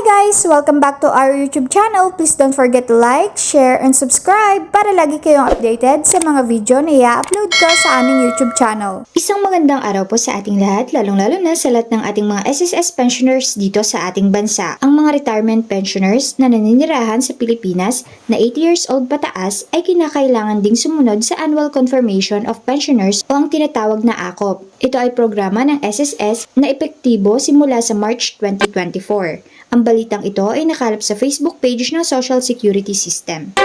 guys! Welcome back to our YouTube channel. Please don't forget to like, share, and subscribe para lagi kayong updated sa mga video na i-upload ko sa aming YouTube channel. Isang magandang araw po sa ating lahat, lalong-lalo na sa lahat ng ating mga SSS pensioners dito sa ating bansa. Ang mga retirement pensioners na naninirahan sa Pilipinas na 80 years old pataas ay kinakailangan ding sumunod sa Annual Confirmation of Pensioners o ang tinatawag na ACOP. Ito ay programa ng SSS na epektibo simula sa March 2024. Ang balitang ito ay nakalap sa Facebook page ng Social Security System.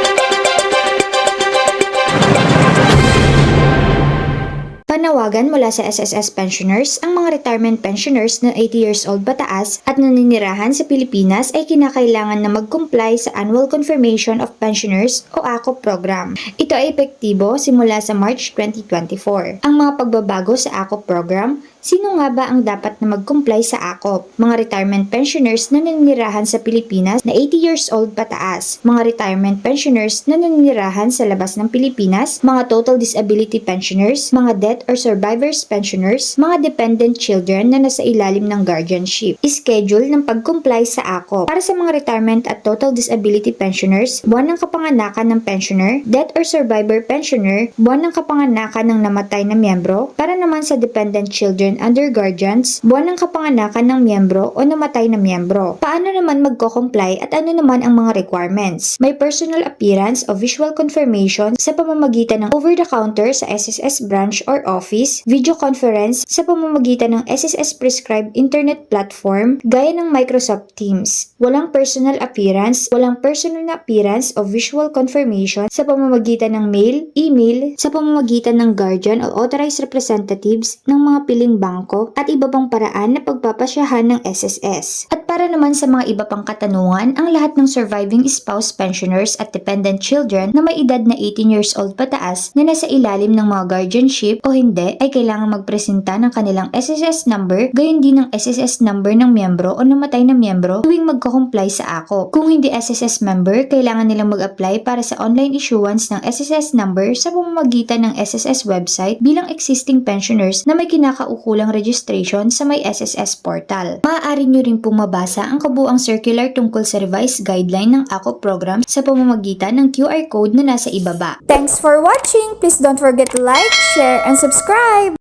Panawagan mula sa SSS pensioners, ang mga retirement pensioners na 80 years old pataas at naninirahan sa Pilipinas ay kinakailangan na mag-comply sa Annual Confirmation of Pensioners o ACO program. Ito ay epektibo simula sa March 2024. Ang mga pagbabago sa ACO program Sino nga ba ang dapat na mag-comply sa ACOP? Mga retirement pensioners na naninirahan sa Pilipinas na 80 years old pataas, mga retirement pensioners na naninirahan sa labas ng Pilipinas, mga total disability pensioners, mga death or survivors pensioners, mga dependent children na nasa ilalim ng guardianship. Schedule ng pag-comply sa ACOP. Para sa mga retirement at total disability pensioners, buwan ng kapanganakan ng pensioner, death or survivor pensioner, buwan ng kapanganakan ng namatay na miyembro, para naman sa dependent children under guardians, buwan ng kapanganakan ng miyembro o namatay na miyembro. Paano naman magko-comply at ano naman ang mga requirements? May personal appearance o visual confirmation sa pamamagitan ng over-the-counter sa SSS branch or office, video conference sa pamamagitan ng SSS prescribed internet platform gaya ng Microsoft Teams. Walang personal appearance, walang personal na appearance o visual confirmation sa pamamagitan ng mail, email, sa pamamagitan ng guardian o authorized representatives ng mga piling bangko at iba pang paraan na pagpapasyahan ng SSS. At para naman sa mga iba pang katanungan, ang lahat ng surviving spouse pensioners at dependent children na may edad na 18 years old pataas na nasa ilalim ng mga guardianship o hindi ay kailangang magpresenta ng kanilang SSS number gayon din ng SSS number ng miyembro o namatay na miyembro tuwing magko-comply sa ACO. Kung hindi SSS member, kailangan nilang mag-apply para sa online issuance ng SSS number sa pamamagitan ng SSS website bilang existing pensioners na may kinakaukulang registration sa may SSS portal. Maaari nyo rin pong mabasa ang kabuang circular tungkol sa revised guideline ng ACO program sa pamamagitan ng QR code na nasa ibaba. Thanks for watching! Please don't forget to like, share, and subscribe!